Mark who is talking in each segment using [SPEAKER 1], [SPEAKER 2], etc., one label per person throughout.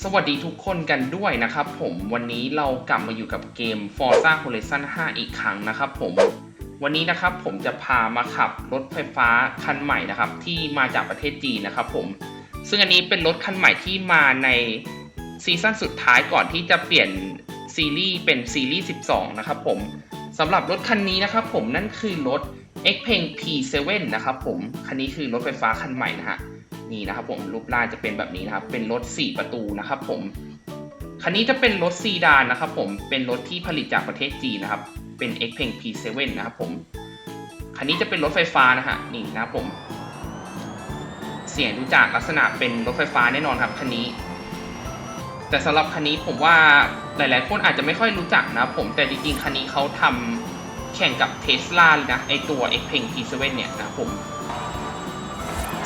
[SPEAKER 1] สวัสดีทุกคนกันด้วยนะครับผมวันนี้เรากลับมาอยู่กับเกม Forza Horizon 5 อีกครั้งนะครับผมวันนี้นะครับผมจะพามาขับรถไฟฟ้าคันใหม่นะครับ ที่มาจากประเทศจีนนะครับผมซึ่งอันนี้เป็นรถคันใหม่ที่มาในซีซั่นสุดท้ายก่อนที่จะเปลี่ยนซีรีส์เป็นซีรีส์ 12 นะครับผมสำหรับรถคันนี้นะครับผมนั่นคือรถ x p e n P7 นะครับผมคันนี้คือรถไฟฟ้าคันใหม่นะฮะ นี่นะครับผมรูปร่างจะเป็นแบบนี้นะครับ เป็นรถ 4 ประตูนะครับผมคันนี้จะเป็นรถซีดานนะครับผมเป็นรถที่ผลิตจากประเทศจีนนะครับ เป็น x p e n P7 นะครับผมคันนี้จะเป็นรถไฟฟ้านะฮะนี่นะครับผม เสียงดูจากลักษณะเป็นรถไฟฟ้าแน่นอนครับคันนี้ แต่สำหรับคันนี้ผมว่าหลาย ๆ คนอาจจะไม่ค่อยรู้จักนะครับผมแต่จริงๆคันนี้เขาทำแข่งกับเทสลาเลยนะไอตัว x p e n P7 เนี่ยนะครับผม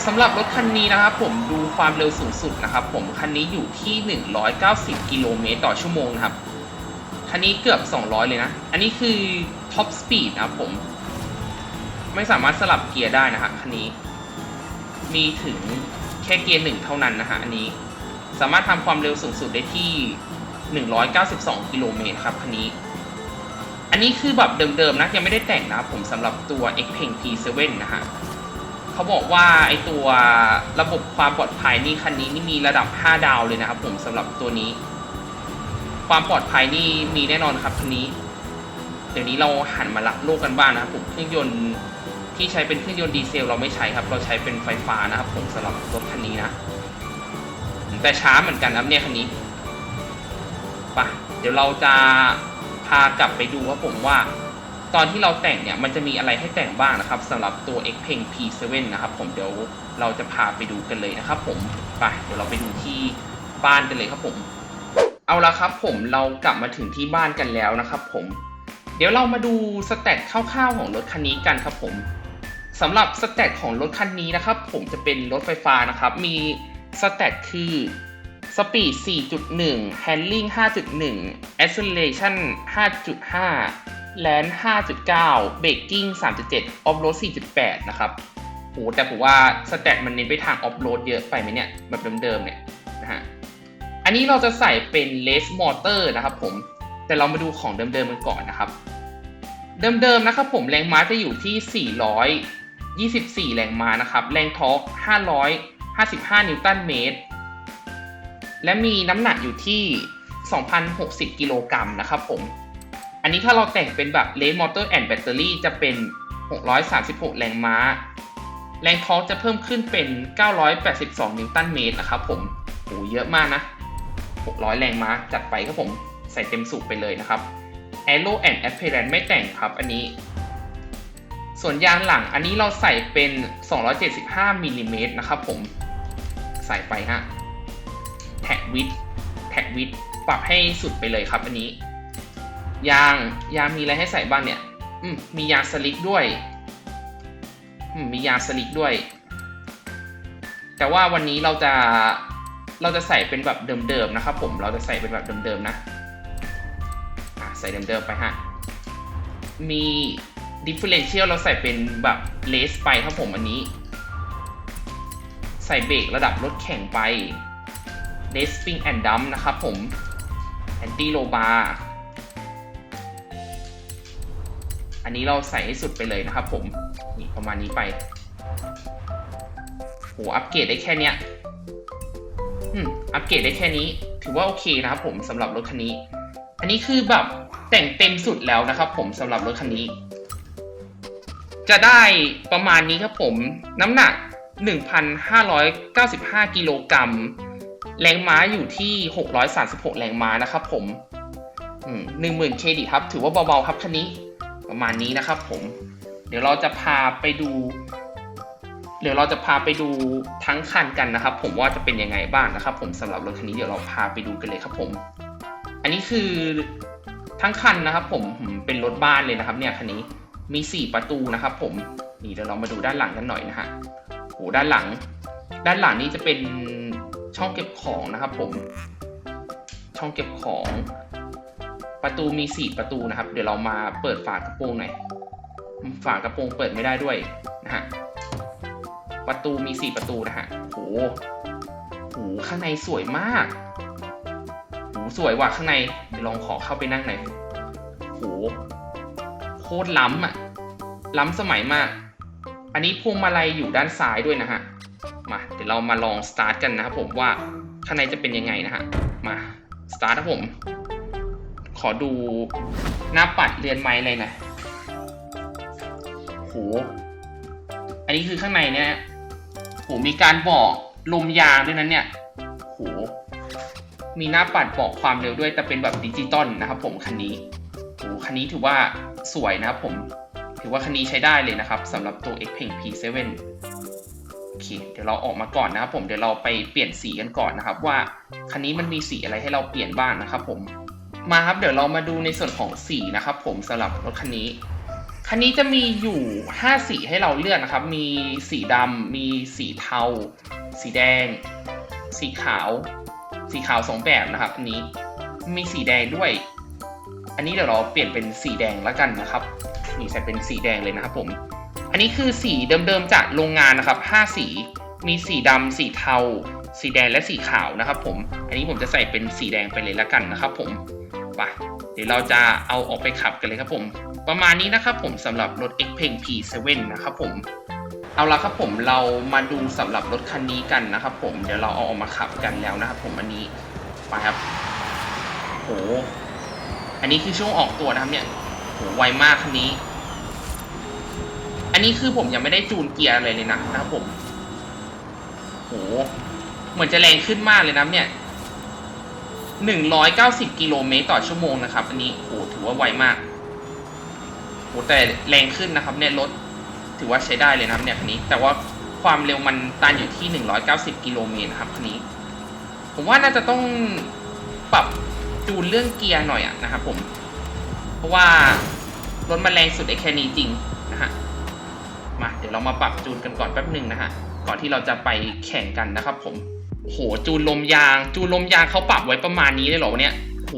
[SPEAKER 1] สำหรับรถคันนี้นะครับผมดูความเร็วสูงสุดนะครับผมคันนี้อยู่ที่ 190 กิโลเมตรต่อชั่วโมงนะครับ คันนี้เกือบ 200 เลยนะ อันนี้คือท็อปสปีดนะครับผม ไม่สามารถสลับเกียร์ได้นะฮะคันนี้ มีถึงแค่เกียร์หนึ่งเท่านั้นนะฮะอันนี้ สามารถทำความเร็วสูงสุดได้ที่ 192 กิโลเมตรครับคันนี้ อันนี้คือแบบเดิมๆนะยังไม่ได้แต่งนะครับผมสำหรับตัว Xpeng P7 นะฮะ เขาบอกว่าไอตัวระบบความปลอดภัยนี่คันนี้นี่มีระดับ 5 ดาวเลยนะครับผมสำหรับตัวนี้ ความปลอดภัยนี่มีแน่นอนครับคันนี้ เดี๋ยวนี้เราหันมารักโลกกันบ้างนะครับผมเครื่องยนต์ที่ใช้เป็นเครื่องยนต์ดีเซลเราไม่ใช้ครับ เราใช้เป็นไฟฟ้านะครับผมสำหรับรถคันนี้นะแต่ช้าเหมือนกันครับเนี่ยคันนี้ไปะเดี๋ยวเราจะพากลับไปดูครับผมว่า ตอนที่เราแต่งเนี่ยมันจะมีอะไรให้แต่งบ้างนะครับสำหรับตัว x p e n P7 นะครับ ผมเดี๋ยวเราจะพาไปดูกันเลยนะครับ ผมไปเดี๋ยวเราไปดูที่บ้านกันเลยครับผม เอาละครับ ผมเรากลับมาถึงที่บ้านกันแล้วนะครับ ผม เดี๋ยวเรามาดูสเตตคร่าวๆของรถคันนี้กันครับ ผมสำหรับสเตตของรถคันนี้นะครับ ผมจะเป็นรถไฟฟ้านะครับ มีสเตตคือ Speed 4.1 Handling 5.1 Acceleration 5.5 แลนด์5.9 เบรกกิ้ง3.7 ออฟโรด4.8 นะครับโหแต่ผมว่าสแตทมันเน้นไปทางออฟโรดเยอะไปไหมเนี่ย แบบเดิมๆเนี่ยนะฮะ อันนี้เราจะใส่เป็นเลสมอเตอร์นะครับผม แต่เรามาดูของเดิมๆกันก่อนนะครับ เดิมๆนะครับผมแรงม้าจะอยู่ที่ 424 แรงม้านะครับ แรงทอร์ก555 นิวตันเมตร และมีน้ำหนักอยู่ที่ 2,060 กิโลกรัมนะครับผม อันนี้ถ้าเราแต่งเป็นแบบ Race Motor and Battery จะเป็น 636 แรงม้า แรงทอร์กจะเพิ่มขึ้นเป็น 982 นิวตันเมตรนะครับผมโหเยอะมากนะ 600 แรงม้าจัดไปครับผมใส่เต็มสูบไปเลยนะครับ Aero and Apparent ไม่แต่งครับอันนี้ ส่วนยางหลังอันนี้เราใส่เป็น 275มิลลิเมตรนะครับผมใส่ไปฮะแท็กวิดแท็กวิดปรับให้สุดไปเลยครับอันนี้ ยางยางมีอะไรให้ใส่บ้างเนี่ยอืมมียางสลิกด้วยอืมมียางสลิกด้วย แต่ว่าวันนี้เราจะเราจะใส่เป็นแบบเดิมๆนะครับผมเราจะใส่เป็นแบบเดิมๆนะอะใส่เดิมๆไปฮะมี differential เราใส่เป็นแบบเลสไปครับผมอันนี้ ใส่เบรกระดับรถแข่งไปเลส spring and dump นะครับผม anti low bar อันนี้เราใส่ให้สุดไปเลยนะครับผมนี่ประมาณนี้ไปโหอัปเกรดได้แค่เนี้ยอืมอัปเกรดได้แค่นี้ ถือว่าโอเคนะครับผมสำหรับรถคันนี้ อันนี้คือแบบแต่งเต็มสุดแล้วนะครับ ผมสำหรับรถคันนี้ จะได้ประมาณนี้ครับผมน้ำหนัก 1,595 กิโลกรัมแรงม้าอยู่ที่ 636 แรงม้านะครับผม อืม10,000 เครดิตครับ ถือว่าเบาๆครับคันนี้ ประมาณนี้นะครับผม เดี๋ยวเราจะพาไปดู เดี๋ยวเราจะพาไปดูทั้งคันกันนะครับ ผมว่าจะเป็นยังไงบ้างนะครับ ผมสำหรับรถคันนี้เดี๋ยวเราพาไปดูกันเลยครับผม อันนี้คือทั้งคันนะครับ ผมเป็นรถบ้านเลยนะครับ เนี่ยคันนี้มี 4 ประตูนะครับ ผมนี่เดี๋ยวเรามาดูด้านหลังกันหน่อยนะฮะโหด้านหลัง ด้านหลังนี้จะเป็นช่องเก็บของนะครับ ผม ช่องเก็บของ ประตูมี 4 ประตูนะครับ เดี๋ยวเรามาเปิดฝากระโปรงหน่อย ฝากระโปรงเปิดไม่ได้ด้วยนะฮะ ประตูมี 4 ประตูนะฮะโหโหข้างในสวยมากสวยว่ะข้างใน เดี๋ยวลองขอเข้าไปนั่งหน่อยโหโคตรล้ำอะ ล้ำสมัยมาก อันนี้พวงมาลัยอยู่ด้านซ้ายด้วยนะฮะ มา เดี๋ยวเรามาลองสตาร์ทกันนะครับผมว่าข้างในจะเป็นยังไงนะฮะ มา สตาร์ทครับผม อดูหน้าปัดเรือนไม้เลยนะโหอันนี้คือข้างในเนี่ยโหมีการบอกลมยางด้วยนั้นเนี่ยโหมีหน้าปัดบอกความเร็วด้วยแต่เป็นแบบดิจิตอลนะครับ ผมคันนี้โหคันนี้ถือว่าสวยนะครับผม ถือว่าคันนี้ใช้ได้เลยนะครับสำหรับตัว Xpeng P7 โอเคเดี๋ยวเราออกมาก่อนนะครับผมเดี๋ยวเราไปเปลี่ยนสีกันก่อนนะครับ ว่าคันนี้มันมีสีอะไรให้เราเปลี่ยนบ้างนะครับผม มาครับเดี๋ยวเรามาดูในส่วนของสีนะครับผมสำหรับรถคันนี้คันนี้จะมีอยู่ 5 สีให้เราเลือกนะครับ มีสีดำ มีสีเทา สีแดง สีขาว สีขาวสองแบบนะครับอันนี้ มีสีแดงด้วย อันนี้เดี๋ยวเราเปลี่ยนเป็นสีแดงแล้วกันนะครับ นี่ใส่เป็นสีแดงเลยนะครับผม อันนี้คือสีเดิมๆจากโรงงานนะครับ 5 สี มีสีดำ สีเทา สีแดงและสีขาวนะครับผม อันนี้ผมจะใส่เป็นสีแดงไปเลยแล้วกันนะครับผม ไปเดี๋ยวเราจะเอาออกไปขับกันเลยครับผม ประมาณนี้นะครับผมสำหรับรถ Xpeng P7 นะครับผมเอาละครับผมเรามาดูสำหรับรถคันนี้กันนะครับผมเดี๋ยวเราเอาออกมาขับกันแล้วนะครับผมอันนี้ไปครับโหอันนี้คือช่วงออกตัวนะครับเนี่ยโหไวมากคันนี้ อันนี้คือผมยังไม่ได้จูนเกียร์อะไรเลยนะนะครับผมโหเหมือนจะแรงขึ้นมากเลยนะเนี่ย หนึ่งร้อยเก้าสิบกิโลเมตรต่อชั่วโมงนะครับ อันนี้โหถือว่าไวมากโหแต่แรงขึ้นนะครับเนี่ยรถถือว่าใช้ได้เลยนะครับเนี่ยคันนี้ แต่ว่าความเร็วมันตันอยู่ที่หนึ่งร้อยเก้าสิบกิโลเมตรนะครับคันนี้ ผมว่าน่าจะต้องปรับจูนเรื่องเกียร์หน่อยอะนะครับผม เพราะว่ารถมันแรงสุดไอ้แค่นี้จริงนะฮะ มาเดี๋ยวเรามาปรับจูนกันก่อนแป๊บหนึ่งนะฮะ ก่อนที่เราจะไปแข่งกันนะครับผม โหจูนลมยาง จูนลมยางเขาปรับไว้ประมาณนี้เลยเหรอวะเนี่ยโห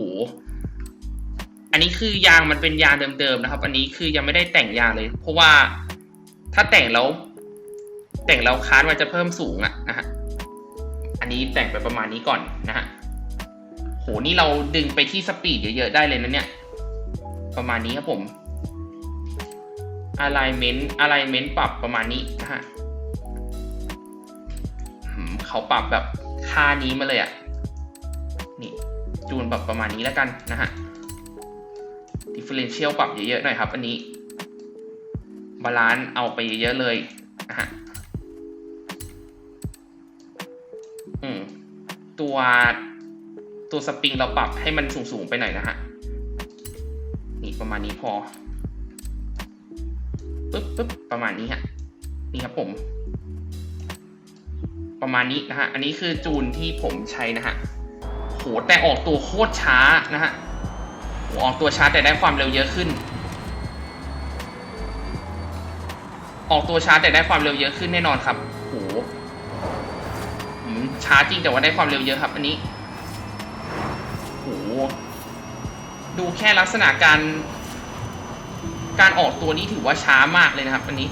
[SPEAKER 1] อันนี้คือยางมันเป็นยางเดิมๆนะครับ อันนี้คือยังไม่ได้แต่งยางเลย เพราะว่าถ้าแต่งแล้ว แต่งแล้วคาร์ดมันจะเพิ่มสูงอะนะฮะอันนี้แต่งไปประมาณนี้ก่อนนะฮะโหนี่เราดึงไปที่สปีดเยอะๆได้เลยนะเนี่ย ประมาณนี้ครับผม alignment alignment ปรับประมาณนี้นะฮะ เขาปรับแบบค่านี้มาเลยอะ่ะ นี่จูนแบบประมาณนี้แล้วกันนะฮะ differential ปรับเยอะๆหน่อยครับอันนี้ บาลานซ์เอาไปเยอะๆเลยนะฮะอืมตัวตัวสปริงเราปรับให้มันสูงๆไปหน่อยนะฮะ นี่ประมาณนี้พอปึ๊บปึ๊บประมาณนี้ฮะ นี่ครับผม ประมาณนี้นะฮะ อันนี้คือจูนที่ผมใช้นะฮะโหแต่ออกตัวโคตรช้านะฮะออกตัวช้าแต่ได้ความเร็วเยอะขึ้น ออกตัวช้าแต่ได้ความเร็วเยอะขึ้นแน่นอนครับโหช้าจริงแต่ว่าได้ความเร็วเยอะครับ อันนี้โหดูแค่ลักษณะการ การออกตัวนี้ถือว่าช้ามากเลยนะครับ อันนี้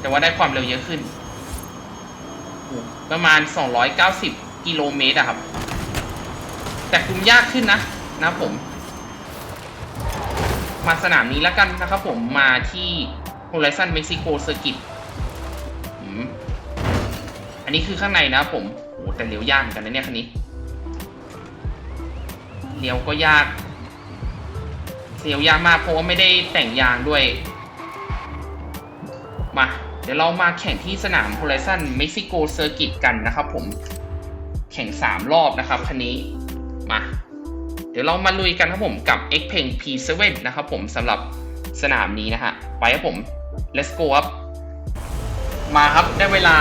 [SPEAKER 1] แต่ว่าได้ความเร็วเยอะขึ้น ประมาณ 290 กิโลเมตรอะครับ แต่คุมยากขึ้นนะนะผม มาสนามนี้แล้วกันนะครับผมมาที่ Horizon Mexico Circuit อันนี้คือข้างในนะผมโอ้แต่เลี้ยวยากเหมือนกันนะเนี่ยคันนี้เลี้ยวก็ยากเสียวยากมากเพราะว่าไม่ได้แต่งยางด้วย มา ดี๋ยวเรามาแข่งที่สนาม Horizon Mexico Circuit กันนะครับผมแข่ง 3 รอบนะครับคันนี้มา เดี๋ยวเรามาลุยกันครับผมกับ Xpeng P7 นะครับผมสำหรับสนามนี้นะฮะไปครับผม let's go ครับมาครับได้เวลา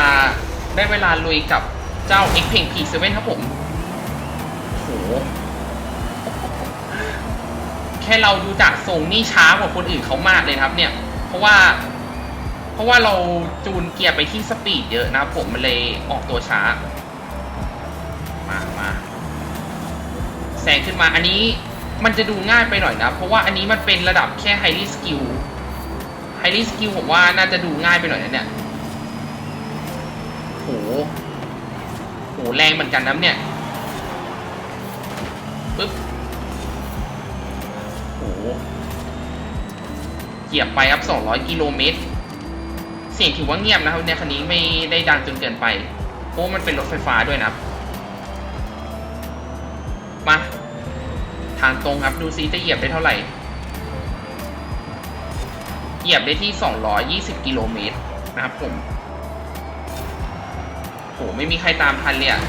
[SPEAKER 1] ได้เวลาลุยกับเจ้า Xpeng P7 ครับผมโหแค่เราดูจากทรงนี่ช้ากว่าคนอื่นเขามากเลยครับเนี่ย เพราะว่า เพราะว่าเราจูนเกียร์ไปที่สปีดเยอะนะผมมันเลยออกตัวช้า มามาแซงขึ้นมาอันนี้มันจะดูง่ายไปหน่อยนะ เพราะว่าอันนี้มันเป็นระดับแค่ไฮ l ี s สกิลไฮ l ี s สกิลผมว่าน่าจะดูง่ายไปหน่อยนะเนี่ยโหโหแรงเหมือนกันนะเนี่ยปึ๊บโอ้โหเหยียบไปครับ 200 กิโลเมตร เสียงถือว่าเงียบนะครับเนี่ยคันนี้ไม่ได้ดังจนเกินไปเพราะมันเป็นรถไฟฟ้าด้วยนะครับ มาทางตรงครับดูซิจะเหยียบได้เท่าไหร่ เหยียบได้ที่ 220 กิโลเมตรนะครับผมโหไม่มีใครตามทันเลยอะ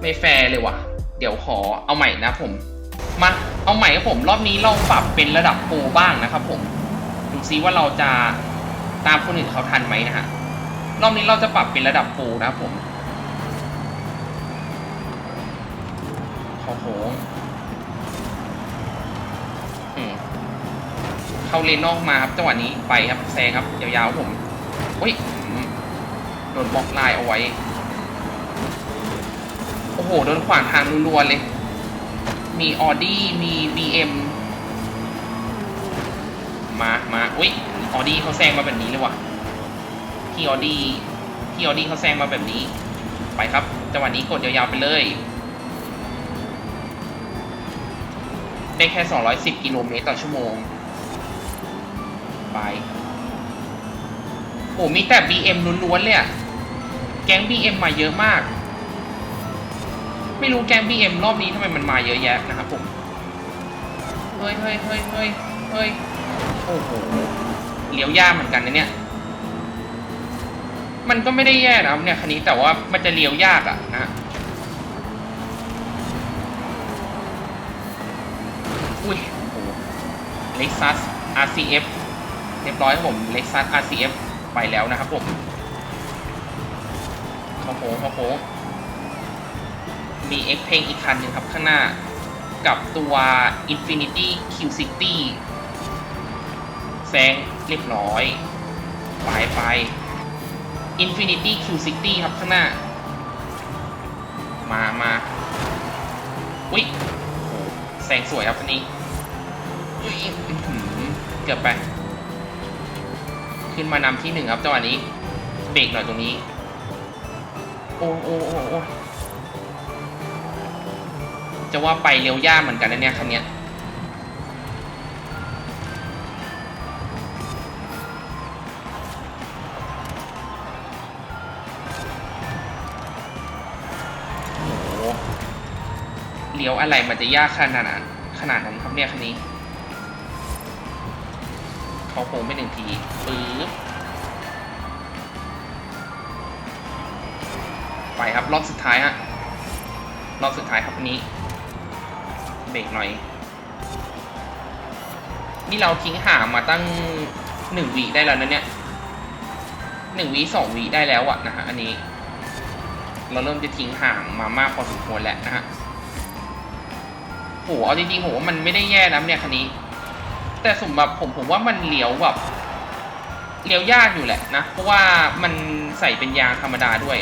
[SPEAKER 1] ไม่แฟร์เลยว่ะ เดี๋ยวขอเอาใหม่นะผม มาเอาใหม่ครับผมรอบนี้เราปรับเป็นระดับโปรบ้างนะครับผม ดูซิว่าเราจะ ตามคนอื่นเขาทันไหมนะฮะรอบนี้เราจะปรับเป็นระดับโปรนะผมเข้าโค้งเข้าเลนนอกมาครับจังหวะนี้ไปครับแซงครับยาวๆผมเฮ้ยโดนบล็อกไลน์เอาไว้ โอ้โหโดนขวางทางรัวๆเลย มีออดี้มี BM มามาอุ้ย ออดี้เขาแซงมาแบบนี้เลยว่ะพี่ออดี้พี่ออดี้เขาแซงมาแบบนี้ ไปครับจังหวะนี้กดยาวๆไปเลยได้แค่ 210 กิโลเมตรต่อชั่วโมง ไป โอ้มีแต่ BM ล้วนๆเลยอะแก๊ง BM มาเยอะมาก ไม่รู้แก๊ง BM รอบนี้ทำไมมันมาเยอะแยะนะครับผม เฮ้ยเฮ้ยเฮ้ยเฮ้ยเฮ้ยโอ้โห เลี้ยวยากเหมือนกันนะเนี่ย มันก็ไม่ได้แย่นะครับเนี่ยคันนี้แต่ว่ามันจะเลี้ยวยากอะนะอุ้ยโอ้เล็กซัส RCF เรียบร้อยครับผมเล็กซัส RCF ไปแล้วนะครับผมเข้าโค้งเข้าโค้งมี X p e n อีกคันหนึ่งครับข้างหน้า กับตัว Infinity Q60 แซงเรียบร้อยไปไป Infinity Q60 ครับข้างหน้า มามาอุ้ยโอ้แซงสวยครับคันนี้อุ๊ยเกือบไป ขึ้นมานำที่หนึ่งครับจังหวะนี้ เบรกหน่อยตรงนี้ โอ้โอ้โอ้โอ้จะว่าไปเร็วยากเหมือนกันนะเนี่ยคันเนี้ย เลี้ยวอะไรมันจะยากขนาดนั้นขนาดนั้นครับเนี่ยคันนี้เขาโค้งไปหนึ่งทีปื๊บไปครับรอบสุดท้ายฮะรอบสุดท้ายครับนี้เบรกหน่อย นี่เราทิ้งห่างมาตั้งหนึ่งวิได้แล้วนะเนี่ยหนึ่งวิสองวิได้แล้วอะนะฮะอันนี้ เราเริ่มจะทิ้งห่างมามากพอสมควรแล้วนะฮะ หเอาจริงๆผมว่ามันไม่ได้แย่นะเนี่ยคันนี้ แต่สำหรับผมผมว่ามันเลี้ยวแบบเลี้ยวยากอยู่แหละนะ เพราะว่ามันใส่เป็นยางธรรมดาด้วย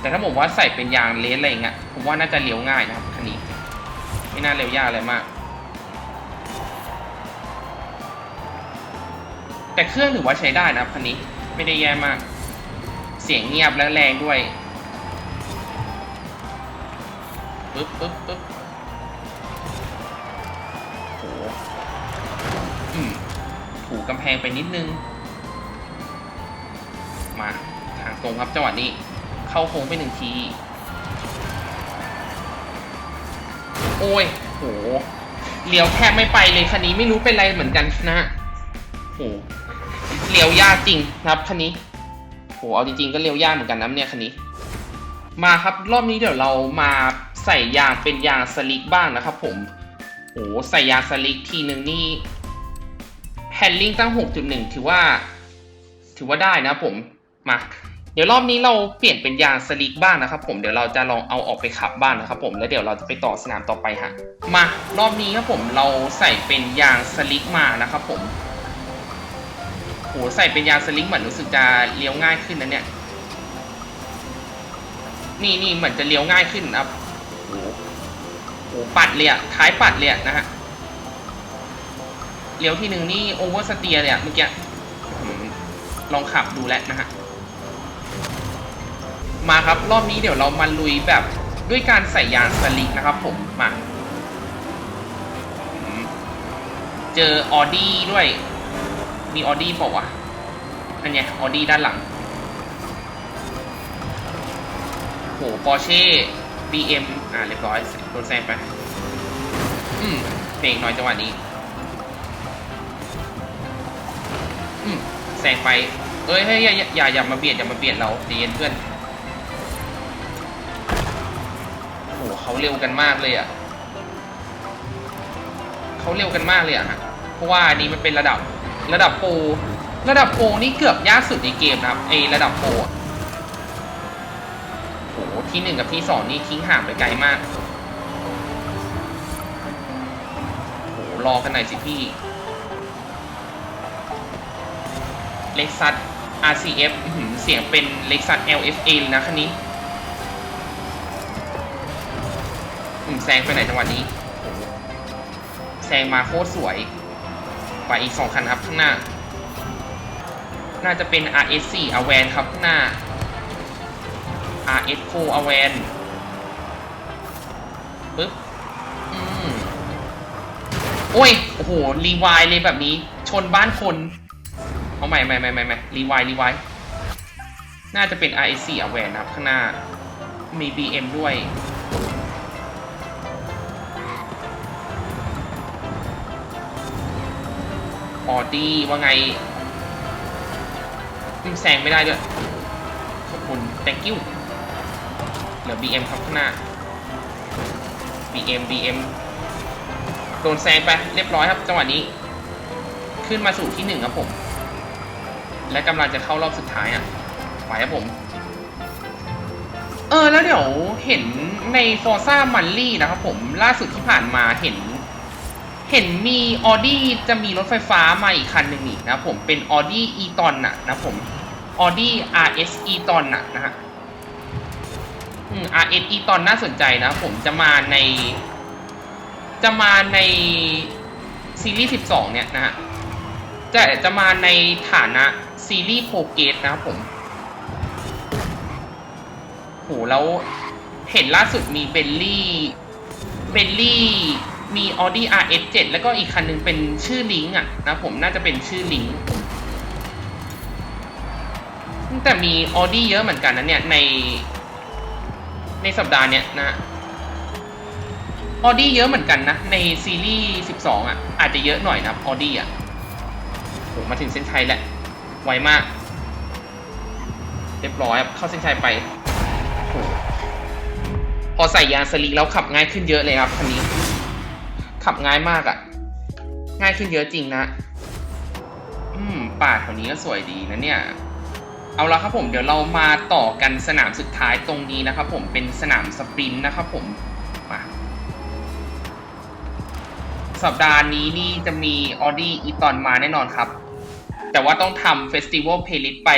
[SPEAKER 1] แต่ถ้าผมว่าใส่เป็นยางเลสอะไรอย่างเงี้ยผมว่าน่าจะเลี้ยวง่ายนะครับคันนี้ ไม่น่าเลี้ยวยากอะไรมาก แต่เครื่องถือว่าใช้ได้นะครับคันนี้ไม่ได้แย่มาก เสียงเงียบและแรงด้วยปึ๊บปึ๊บปึ๊บ กำแพงไปนิดนึง มาทางตรงครับจังหวะนี้ เข้าโค้งไปหนึ่งที โอ้ยโหเลี้ยวแทบไม่ไปเลยคันนี้ไม่รู้เป็นไรเหมือนกันนะฮะโหเลี้ยวยากจริงนะครับคันนี้โหเอาจริงๆก็เลี้ยวยากเหมือนกันนะเนี่ยคันนี้ มาครับรอบนี้เดี๋ยวเรามาใส่ยางเป็นยางสลิกบ้างนะครับ ผมโหใส่ยางสลิกทีหนึ่งนี่ แฮนดิ้งตั้ง 6.1 ถือว่า ถือว่าได้นะผมมาเดี๋ยวรอบนี้เราเปลี่ยนเป็นยางสลิกบ้างนะครับผมเดี๋ยวเราจะลองเอาออกไปขับบ้างนะครับผมแล้วเดี๋ยวเราจะไปต่อสนามต่อไปฮะมารอบนี้ครับผมเราใส่เป็นยางสลิกมานะครับผมโหใส่เป็นยางสลิงเหมือนรู้สึกจะเลี้ยวง่ายขึ้นนะเนี่ย นี่นี่เหมือนจะเลี้ยวง่ายขึ้นนะครับโหโหปัดเลยอะท้ายปัดเลยอะนะฮะ เลี้ยวทีหนึ่งนี่โอเวอร์สเตียเลยอะเมื่อกี้ลองขับดูแล้วนะฮะ มาครับรอบนี้เดี๋ยวเรามาลุยแบบด้วยการใส่ยางสลิกนะครับผมมาเจอออดี้ด้วย มีออดี้บอกว่าอันเนี้ยออดี้ด้านหลังโหปอร์เช่ BM อ่าเรียบร้อยโดนแซงไป อืมเบรกหน่อยจังหวะนี้ แซงไปเอ้ยเฮ้ยอย่าอย่าอย่ามาเบียดอย่ามาเบียดเราใจเย็นเพื่อนโอ้โหเขาเร็วกันมากเลยอะเขาเร็วกันมากเลยอะฮะเพราะว่านี้มันเป็นระดับระดับโปรระดับโปรนี่เกือบยากสุดในเกมนะครับไอระดับโปรโอ้โหที่หนึ่งกับที่สองนี่ทิ้งห่างไปไกลมากโอ้โหรอกันหน่อยสิพี่ เล็กซัส RCF เสียงเป็นเล็กซัส LFA เลยนะคันนี้แซงไปไหนจังหวะนี้แซงมาโคตรสวยไปอีกสองคันครับข้างหน้า น่าจะเป็น RS4 a v a n ครับข้างหน้า RS4 a v a n ปึ๊บอืมโอ้ย โอ้โห รีวายเลยแบบนี้ ชนบ้านคน เอาใหม่ใหม่ใหม่ใหม่ใหม่รีไวรีไวน่าจะเป็น RS4 a v a n นะครับข้างหน้า มี BM ด้วย ออดี้ว่าไงอืมแซงไม่ได้ด้วย ขอบคุณ thank you เหลือ BM ครับข้างหน้า BM BM โดนแซงไปเรียบร้อยครับจังหวะนี้ ขึ้นมาสู่ที่หนึ่งครับผม และกำลังจะเข้ารอบสุดท้ายอะไหวครับผม เออ แล้วเดี๋ยวเห็นใน Forza m o n l y นะครับผม ล่าสุดที่ผ่านมาเห็น เห็นมี Audi จะมีรถไฟฟ้ามาอีกคันหนึ่งอีกนะผมเป็น Audi e-tron น่ะนะผม Audi RS e-tron น่ะนะฮะอืม RS e-tron น่าสนใจนะผมจะมาใน จะมาในซีรีส์ 12 เนี่ยนะฮะจะจะมาในฐานะ ซีรีส์โปรเกตนะครับผมโหแล้วเห็นล่าสุดมีเบลลี่เบลลี่มี Audi RS7 แล้วก็อีกคันหนึงเป็นชื่อลิงอะนะผมน่าจะเป็นชื่อลิงแต่มี Audi เยอะเหมือนกันนะเนี่ย ใน ในสัปดาห์เนี้ยนะออดี้เยอะเหมือนกันนะ ในซีรีส์ 12 อะ อาจจะเยอะหน่อยนะออดี้อะโหมาถึงเส้นชัยแหละ ไวมากเรียบร้อยครับเข้าเส้นชัยไปพอใส่ยางสลิงแล้วขับง่ายขึ้นเยอะเลยครับคันนี้ ขับง่ายมากอะ ง่ายขึ้นเยอะจริงนะ อืมป่าแถวนี้ก็สวยดีนะเนี่ย เอาละครับผมเดี๋ยวเรามาต่อกันสนามสุดท้ายตรงนี้นะครับผมเป็นสนามสปรินต์นะครับผมมาสัปดาห์นี้นี่จะมีออดี้อีตอนมาแน่นอนครับ แต่ว่าต้องทำเฟสติวัลเพลย์ลิสไป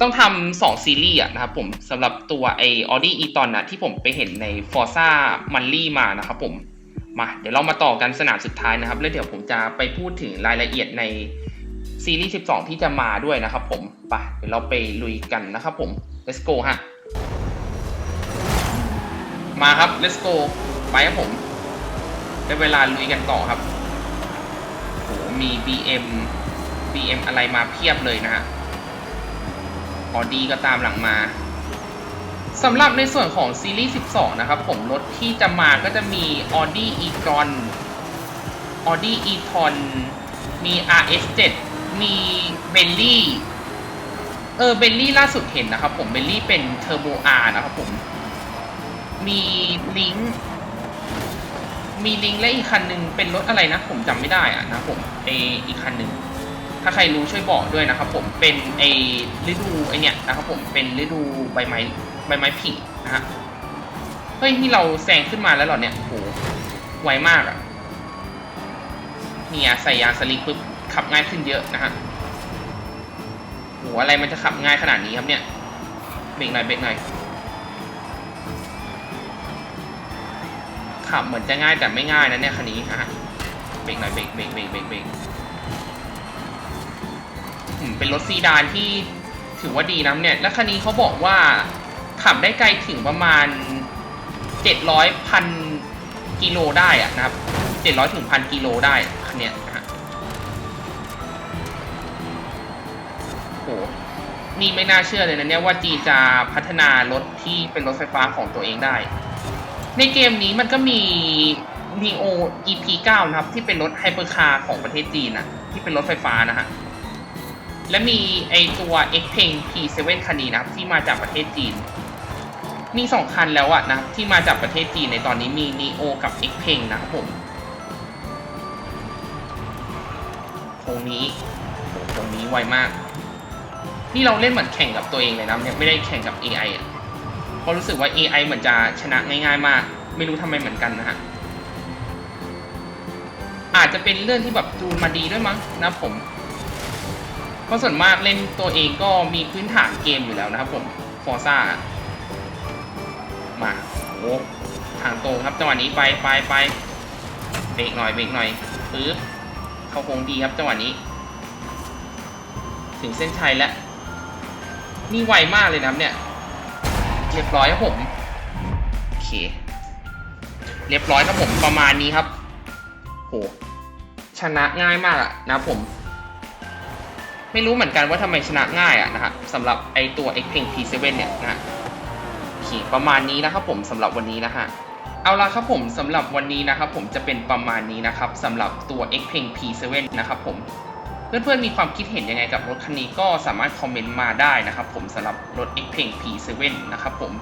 [SPEAKER 1] ต้องทำสองซีรีส์อะนะครับผมสำหรับตัวไอออดี้อีตอนนะที่ผมไปเห็นใน Forza m o n l y มานะครับผมมาเดี๋ยวเรามาต่อกันสนามสุดท้ายนะครับ แล้วเดี๋ยวผมจะไปพูดถึงรายละเอียดในซีรีส์ 12 ที่จะมาด้วยนะครับผมไปเดี๋ยวเราไปลุยกันนะครับผม let's go ฮะมาครับ let's go ไปครับผมได้เวลาลุยกันต่อครับโหมี BM BM อะไรมาเพียบเลยนะฮะออดีก็ตามหลังมาสำหรับในส่วนของซีรีส์ 12 นะครับ ผมรถที่จะมาก็จะมี Audi e-tron Audi e-tron มี RS7 มี Bentley เออ Bentley ล่าสุดเห็นนะครับผม Bentley เป็น Turbo R นะครับผม มีลิงมีลิงและอีกคันหนึ่งเป็นรถอะไรนะ ผมจำไม่ได้อะนะผมไออีกคันหนึ่ง ถ้าใครรู้ช่วยบอกด้วยนะครับผมเป็นไอฤดูไอเนี้ยนะครับผมเป็นฤดูใบไม้ใบไม้ผลินะฮะเฮ้ยนี่เราแซงขึ้นมาแล้วหรอเนี่ยโหไวมากอะเนี่ยใส่ยางสลิงปุ๊บขับง่ายขึ้นเยอะนะฮะโหอะไรมันจะขับง่ายขนาดนี้ครับเนี่ยเบรกหน่อยเบรกหน่อยขับเหมือนจะง่ายแต่ไม่ง่ายนะเนี่ยคันนี้ฮะเบรกหน่อยเบรกเบรกเบรกเบรกเบรก อืมเป็นรถซีดานที่ถือว่าดีนะเนี่ยแล้วคันนี้เขาบอกว่าขับได้ไกลถึงประมาณเจ็ดร้อยพันกิโลได้อะนะครับเจ็ดร้อยถึงพันกิโลได้คันเนี้ยนะฮะโหนี่ไม่น่าเชื่อเลยนะเนี่ยว่าจีนจะพัฒนารถที่เป็นรถไฟฟ้าของตัวเองได้ ในเกมนี้มันก็มี Neo EP 9 นะครับ ที่เป็นรถไฮเปอร์คาร์ของประเทศจีนนะที่เป็นรถไฟฟ้านะฮะ และมีไอตัว x p e n P7 คันนี้นะครับที่มาจากประเทศจีน มีสองคันแล้วอะนะที่มาจากประเทศจีนในตอนนี้มี Neo กับ x p e n นะครับผมตรงนี้ตรงนี้ไวมาก นี่เราเล่นเหมือนแข่งกับตัวเองเลยนะเนี่ยไม่ได้แข่งกับ AI อะเพราะรู้สึกว่า AI เหมือนจะชนะง่ายๆมาก ไม่รู้ทำไมเหมือนกันนะฮะอาจจะเป็นเรื่องที่แบบจูนมาดีด้วยมั้งนะผม เพราะส่วนมากเล่นตัวเองก็มีพื้นฐานเกมอยู่แล้วนะครับผมฟอร์ซ่ามาโอ้ทางตรงครับจังหวะนี้ไปไปไปเบรกหน่อยเบรกหน่อยปึ๊บเข้าโค้งดีครับจังหวะนี้ ถึงเส้นชัยแล้วนี่ไวมากเลยนะเนี่ยเรียบร้อยครับผมโอเค เรียบร้อยครับผมประมาณนี้ครับโหชนะง่ายมากอะนะผม ไม่รู้เหมือนกันว่าทำไมชนะง่ายอะนะฮะสำหรับไอตัว x p e n P7 เนี่ยนะฮะโอประมาณนี้นะครับผมสำหรับวันนี้นะฮะเอาละครับผมสำหรับวันนี้นะครับผมจะเป็นประมาณนี้นะครับสำหรับตัว x p e n P7 นะครับผมเพื่อนๆมีความคิดเห็นยังไงกับรถคันนี้ก็สามารถคอมเมนต์มาได้นะครับผมสำหรับรถ x p e n P7 นะครับผม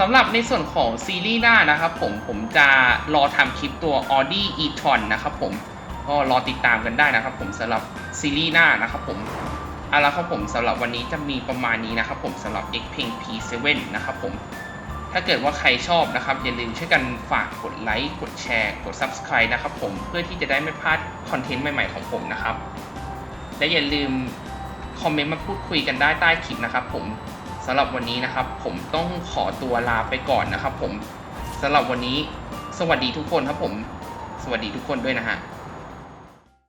[SPEAKER 1] สำหรับในส่วนของซีรีส์หน้านะครับผมผมจะรอทำคลิปตัว Audi e-tron นะครับผม ก็รอติดตามกันได้นะครับ ผมสำหรับซีรีส์หน้านะครับผมเอาละครับผมสำหรับวันนี้จะมีประมาณนี้นะครับ ผมสำหรับ x p e n P7 นะครับผมถ้าเกิดว่าใครชอบนะครับ อย่าลืมช่วยกันฝากกดไลค์กดแชร์ กด Subscribe นะครับผมเพื่อที่จะได้ไม่พลาดคอนเทนต์ใหม่ๆของผมนะครับ และอย่าลืมคอมเมนต์มาพูดคุยกันได้ใต้คลิปนะครับ ผมสำหรับวันนี้นะครับ ผมต้องขอตัวลาไปก่อนนะครับ ผมสำหรับวันนี้ สวัสดีทุกคนครับผม สวัสดีทุกคนด้วยนะฮะ